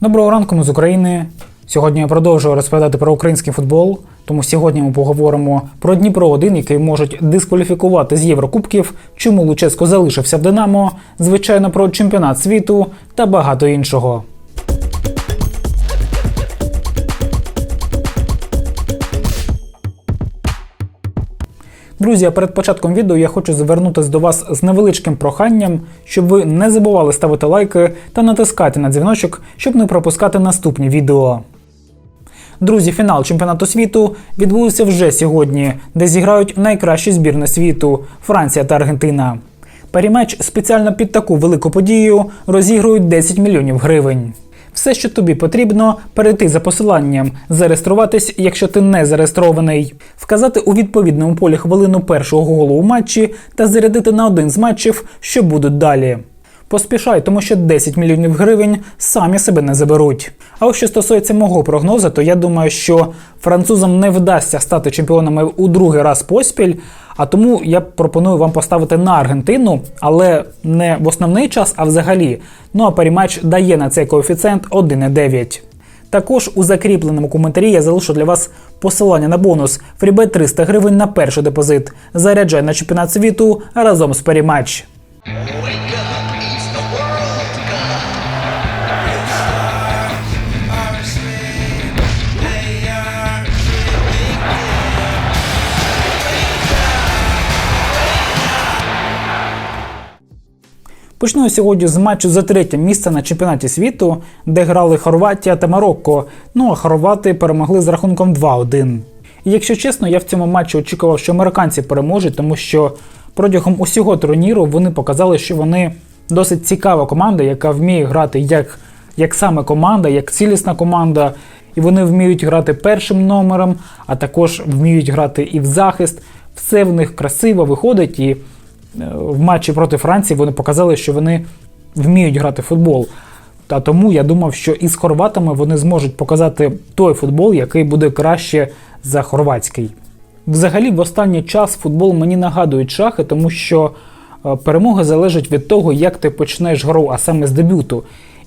Доброго ранку, ми з України. Сьогодні я продовжую розповідати про український футбол. Тому сьогодні ми поговоримо про Дніпро 1 який можуть дискваліфікувати з Єврокубків, чому Луческо залишився в Динамо, звичайно, про чемпіонат світу та багато іншого. Друзі, перед початком відео я хочу звернутися до вас з невеличким проханням, щоб ви не забували ставити лайки та натискати на дзвіночок, щоб не пропускати наступні відео. Друзі, фінал чемпіонату світу відбувся вже сьогодні, де зіграють найкращі збірни світу Франція та Аргентина. Перемеч спеціально під таку велику подію розігрують 10 мільйонів гривень. Все, що тобі потрібно, перейти за посиланням, зареєструватись, якщо ти не зареєстрований, вказати у відповідному полі хвилину першого голу у матчі та зарядити на один з матчів, що будуть далі. Поспішай, тому що 10 мільйонів гривень самі себе не заберуть. А ось що стосується мого прогнозу, то я думаю, що французам не вдасться стати чемпіонами у другий раз поспіль. А тому я пропоную вам поставити на Аргентину, але не в основний час, а взагалі. Ну а паріматч дає на цей коефіцієнт 1,9. Також у закріпленому коментарі я залишу для вас посилання на бонус Фрібет 300 гривень на перший депозит. Заряджай на чемпіонат світу разом з паріматч. Почну сьогодні з матчу за третє місце на чемпіонаті світу, де грали Хорватія та Марокко. Ну а хорвати перемогли з рахунком 2-1. І якщо чесно, я в цьому матчі очікував, що американці переможуть, тому що протягом усього турніру вони показали, що вони досить цікава команда, яка вміє грати як, як саме команда, як цілісна команда. І вони вміють грати першим номером, а також вміють грати і в захист. Все в них красиво виходить і в матчі проти Франції вони показали, що вони вміють грати в футбол. Та тому я думав, що із хорватами вони зможуть показати той футбол, який буде краще за хорватський. Взагалі, в останній час футбол мені нагадують шахи, тому що е, перемога залежить від того, як ти почнеш гру, а саме з дебюту.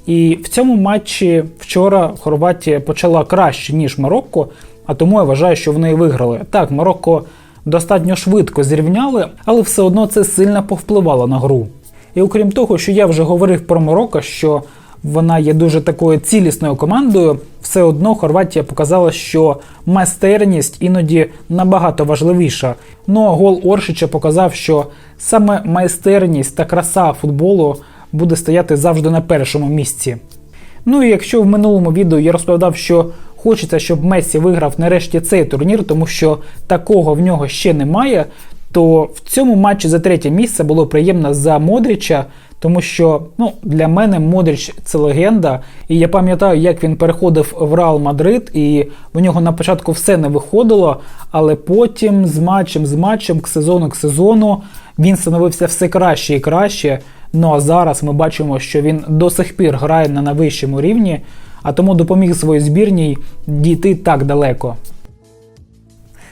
І в цьому матчі вчора Хорватія почала краще, ніж Марокко, а тому я вважаю, що вони і виграли. Так, Марокко достатньо швидко зрівняли, але все одно це сильно повпливало на гру. І окрім того, що я вже говорив про Марокко, що вона є дуже такою цілісною командою, все одно Хорватія показала, що майстерність іноді набагато важливіша. Ну а гол Оршича показав, що саме майстерність та краса футболу буде стояти завжди на першому місці. Ну і якщо в минулому відео я розповідав, що хочеться, щоб Мессі виграв нарешті цей турнір, тому що такого в нього ще немає. То в цьому матчі за третє місце було приємно за Модріча, тому що ну, для мене Модріч це легенда. І я пам'ятаю, як він переходив в Реал Мадрид, і в нього на початку все не виходило, але потім з матчем, з матчем, к сезону к сезону він становився все краще і краще. Ну а зараз ми бачимо, що він до сих пір грає на найвищому рівні а тому допоміг своїй збірній дійти так далеко.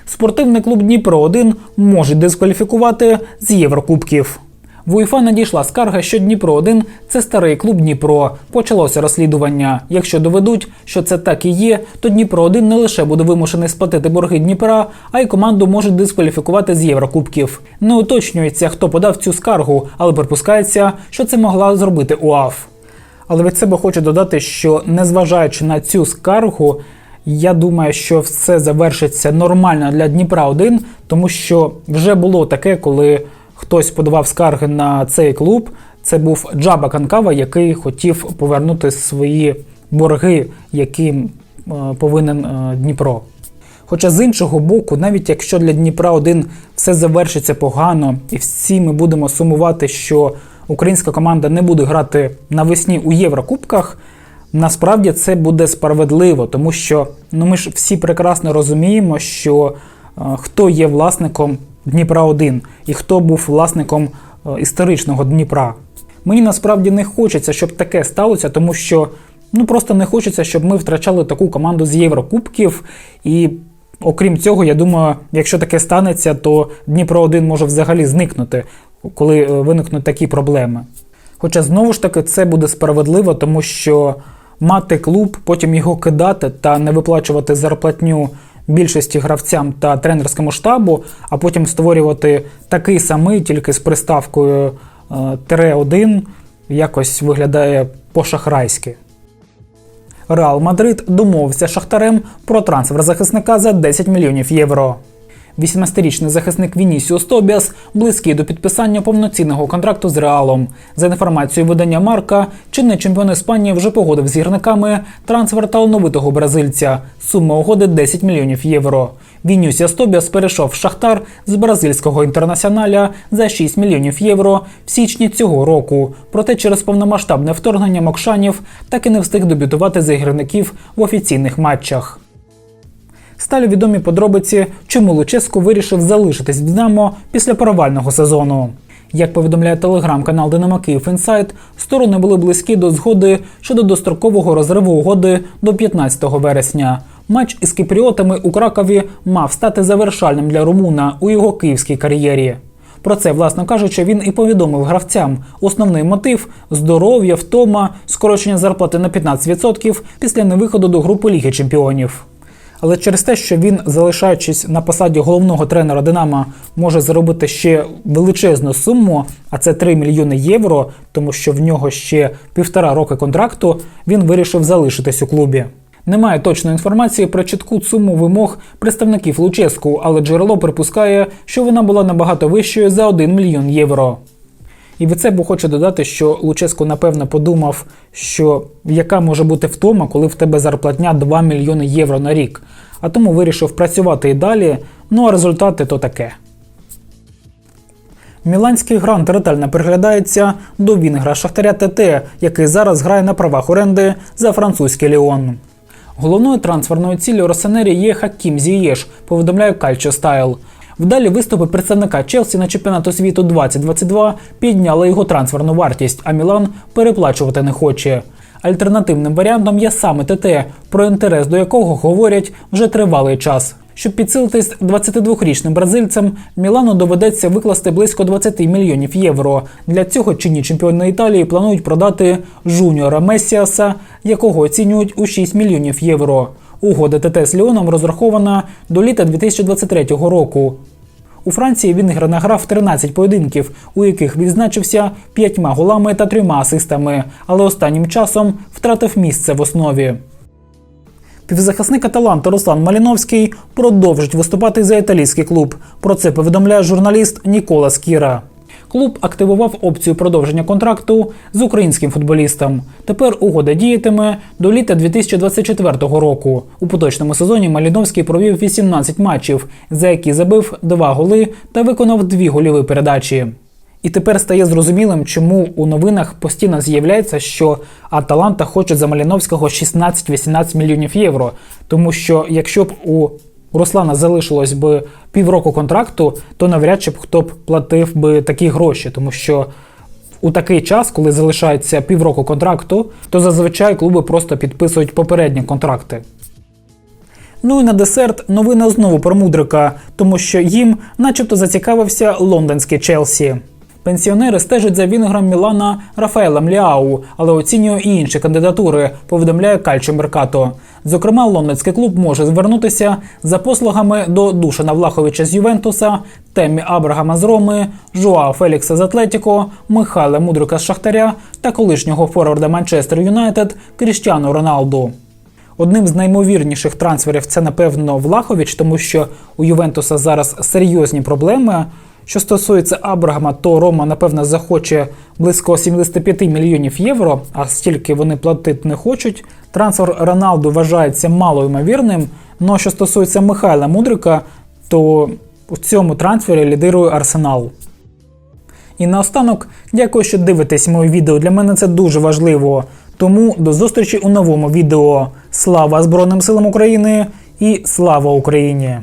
Спортивний клуб Дніпро 1 може дискваліфікувати з Єврокубків. В УЄФА надійшла скарга, що Дніпро 1 це старий клуб Дніпро. Почалося розслідування. Якщо доведуть, що це так і є, то Дніпро 1 не лише буде вимушений сплатити борги Дніпра, а й команду можуть дискваліфікувати з Єврокубків. Не уточнюється, хто подав цю скаргу, але припускається, що це могла зробити УАФ. Але від себе хочу додати, що незважаючи на цю скаргу, я думаю, що все завершиться нормально для Дніпра 1 тому що вже було таке, коли хтось подавав скарги на цей клуб. Це був Джаба Канкава, який хотів повернути свої борги, яким е, повинен е, Дніпро. Хоча з іншого боку, навіть якщо для Дніпра 1 все завершиться погано, і всі ми будемо сумувати, що українська команда не буде грати навесні у Єврокубках, насправді це буде справедливо, тому що ну ми ж всі прекрасно розуміємо, що е, хто є власником Дніпра 1 і хто був власником е, історичного Дніпра. Мені насправді не хочеться, щоб таке сталося, тому що ну просто не хочеться, щоб ми втрачали таку команду з Єврокубків. І окрім цього, я думаю, якщо таке станеться, то Дніпро 1 може взагалі зникнути коли е, виникнуть такі проблеми. Хоча знову ж таки це буде справедливо, тому що мати клуб, потім його кидати та не виплачувати зарплатню більшості гравцям та тренерському штабу, а потім створювати такий самий, тільки з приставкою тире 1, якось виглядає по-шахрайськи. Реал Мадрид домовився Шахтарем про трансфер захисника за 10 мільйонів євро. 18-річний захисник Вінісіус Тобіас близький до підписання повноцінного контракту з Реалом. За інформацією видання Марка, чинний чемпіон Іспанії вже погодив з гірниками трансфер талановитого бразильця. Сума угоди 10 мільйонів євро. Вінісіус Тобіас перейшов в Шахтар з бразильського інтернаціоналя за 6 мільйонів євро в січні цього року. Проте через повномасштабне вторгнення Мокшанів так і не встиг дебютувати за гірників в офіційних матчах. Стали відомі подробиці, чому Луческу вирішив залишитись в Динамо після провального сезону. Як повідомляє телеграм-канал Динамо Київ Інсайт, сторони були близькі до згоди щодо дострокового розриву угоди до 15 вересня. Матч із кіпріотами у Кракові мав стати завершальним для румуна у його київській кар'єрі. Про це, власно кажучи, він і повідомив гравцям. Основний мотив здоров'я, втома, скорочення зарплати на 15% після невиходу до групи Ліги Чемпіонів. Але через те, що він, залишаючись на посаді головного тренера Динамо, може заробити ще величезну суму, а це 3 мільйони євро, тому що в нього ще півтора роки контракту, він вирішив залишитись у клубі. Немає точної інформації про чітку суму вимог представників Луческу, але джерело припускає, що вона була набагато вищою за 1 мільйон євро. І від себе хочу додати, що Луческо напевно подумав, що яка може бути втома, коли в тебе зарплатня 2 мільйони євро на рік, а тому вирішив працювати і далі. Ну а результати то таке. Міланський грант ретельно приглядається до Вінгра Шахтаря ТТ, який зараз грає на правах оренди за французький Ліон. Головною трансферною ціллю Росенері є Хакім Зієш, повідомляє Кальчо Стайл. Вдалі виступи представника Челсі на чемпіонату світу 2022 підняли його трансферну вартість, а Мілан переплачувати не хоче. Альтернативним варіантом є саме ТТ, про інтерес до якого говорять вже тривалий час. Щоб підсилитись 22-річним бразильцем, Мілану доведеться викласти близько 20 мільйонів євро. Для цього чинні чемпіони Італії планують продати жуніора Месіаса, якого оцінюють у 6 мільйонів євро. Угода ТТ з Ліоном розрахована до літа 2023 року. У Франції він награв 13 поєдинків, у яких відзначився п'ятьма голами та трьома асистами, але останнім часом втратив місце в основі. Півзахисник Аталанта Руслан Маліновський продовжить виступати за італійський клуб. Про це повідомляє журналіст Нікола Скіра. Клуб активував опцію продовження контракту з українським футболістом. Тепер угода діятиме до літа 2024 року. У поточному сезоні Маліновський провів 18 матчів, за які забив два голи та виконав дві гольові передачі. І тепер стає зрозумілим, чому у новинах постійно з'являється, що Аталанта хоче за Маліновського 16-18 мільйонів євро. Тому що якщо б у Руслана залишилось би півроку контракту, то навряд чи б хто б платив би такі гроші, тому що у такий час, коли залишається півроку контракту, то зазвичай клуби просто підписують попередні контракти. Ну і на десерт новина знову про Мудрика, тому що їм, начебто, зацікавився лондонський Челсі. Пенсіонери стежать за вінгром Мілана Рафаелем Ліау, але оцінює і інші кандидатури, повідомляє Кальчо Меркато. Зокрема, лондонський клуб може звернутися за послугами до Душана Влаховича з Ювентуса, Теммі Абрагама з Роми, Жуао Фелікса з Атлетіко, Михайла Мудрика з Шахтаря та колишнього форварда Манчестер Юнайтед Кріштіану Роналду. Одним з наймовірніших трансферів це, напевно, Влахович, тому що у Ювентуса зараз серйозні проблеми. Що стосується Абрагама, то Рома, напевно, захоче близько 75 мільйонів євро, а стільки вони платити не хочуть. Трансфер Роналду вважається малоймовірним. Ну що стосується Михайла Мудрика, то у цьому трансфері лідирує Арсенал. І наостанок, дякую, що дивитесь моє відео. Для мене це дуже важливо. Тому до зустрічі у новому відео. Слава Збройним силам України і слава Україні!